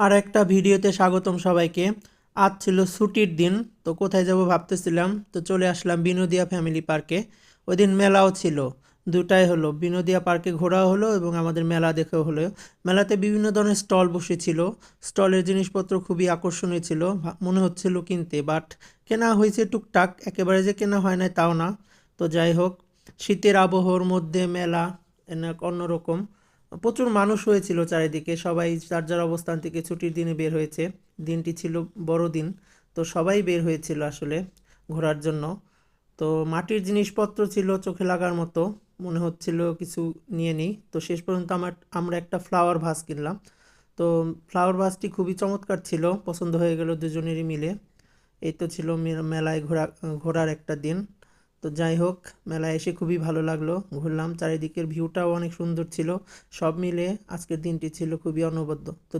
আর একটা ভিডিওতে স্বাগতম সবাইকে। আজ ছিল ছুটির দিন, তো কোথায় যাব ভাবতেছিলাম, তো চলে আসলাম বিনোদিয়া ফ্যামিলি পার্কে। ওই দিন মেলাও ছিল, দুটাই হলো, বিনোদিয়া পার্কে ঘোরাও হলো এবং আমাদের মেলা দেখেও হলো। মেলাতে বিভিন্ন ধরনের স্টল বসেছিল, স্টলের জিনিসপত্র খুবই আকর্ষণীয় ছিল মনে হচ্ছিল কিনতে বাট কেনা হয়েছে টুকটাক, একেবারে যে কেনা হয় নাই তাও না। তো যাই হোক, শীতের আবহাওয়ার মধ্যে মেলা অন্যরকম। প্রচুর মানুষ হয়েছিল চারিদিকে, সবাই যার যার অবস্থান থেকে ছুটির দিনে বের হয়েছে। দিনটি ছিল বড় দিন তো সবাই বের হয়েছিল আসলে ঘোরার জন্য। তো মাটির জিনিসপত্র ছিল চোখে লাগার মতো, মনে হচ্ছিল কিছু নিয়ে নিই। তো শেষ পর্যন্ত আমার, আমরা একটা ফ্লাওয়ার ভাস কিনলাম। তো ফ্লাওয়ার ভাসটি খুবই চমৎকার ছিল, পছন্দ হয়ে গেল দুজনেরই মিলে। এই তো ছিল মেলায় ঘোরা, ঘোরার একটা দিন। তো যাই হোক, মেলায় এসে খুবই ভালো লাগল। ঘুরলাম, চারিদিকের ভিউটাও অনেক সুন্দর ছিল। সব মিলে আজকের দিনটি ছিল খুবই অনবদ্য। তো